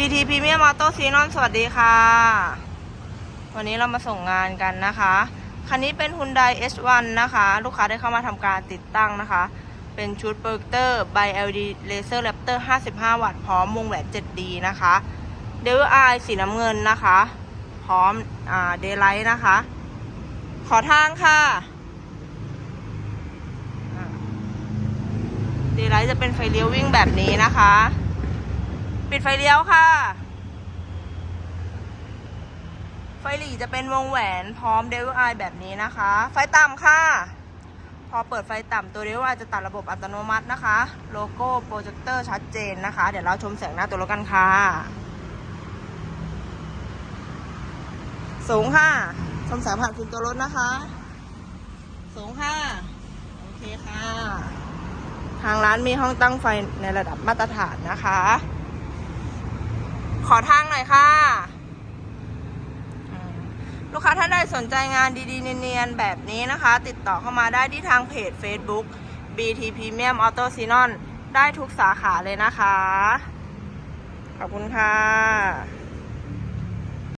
BT Premium Auto s e n o n สวัสดีค่ะ วันนี้เรามาส่งงานกันนะคะ คันนี้เป็น Hyundai H1 นะคะ ลูกค้าได้เข้ามาทำการติดตั้งนะคะ เป็นชุดโปรเจคเตอร์ by LED Laser Raptor 55 วัตต์พร้อมวงแหวน 7D นะคะเดลไอสีน้ำเงินนะคะ พร้อมอ่าเดย์ไลท์นะคะ ขอทางค่ะเดย์ไลท์จะเป็นไฟเลี้ยววิ่งแบบนี้นะคะ ปิดไฟเลี้ยวค่ะ ไฟหลีจะเป็นวงแหวนพร้อมเดลไอแบบนี้นะคะ ไฟต่ำค่ะ พอเปิดไฟต่ำตัวเดลไอจะตัดระบบอัตโนมัตินะคะ โลโก้โปรเจคเตอร์ชัดเจนนะคะ เดี๋ยวเราชมแสงหน้าตัวรถกันค่ะ สูงค่ะชมแสงผ่านฟิล์มตัวรถนะคะ สูงค่ะ โอเคค่ะ ทางร้านมีห้องตั้งไฟในระดับมาตรฐานนะคะ ขอทางหน่อยค่ะ ลูกค้าท่านใดสนใจงานดีๆ เนียนๆ แบบนี้นะคะ ติดต่อเข้ามาได้ที่ทางเพจ Facebook BT Premium Auto s i n o n ได้ทุกสาขาเลยนะคะ ขอบคุณค่ะ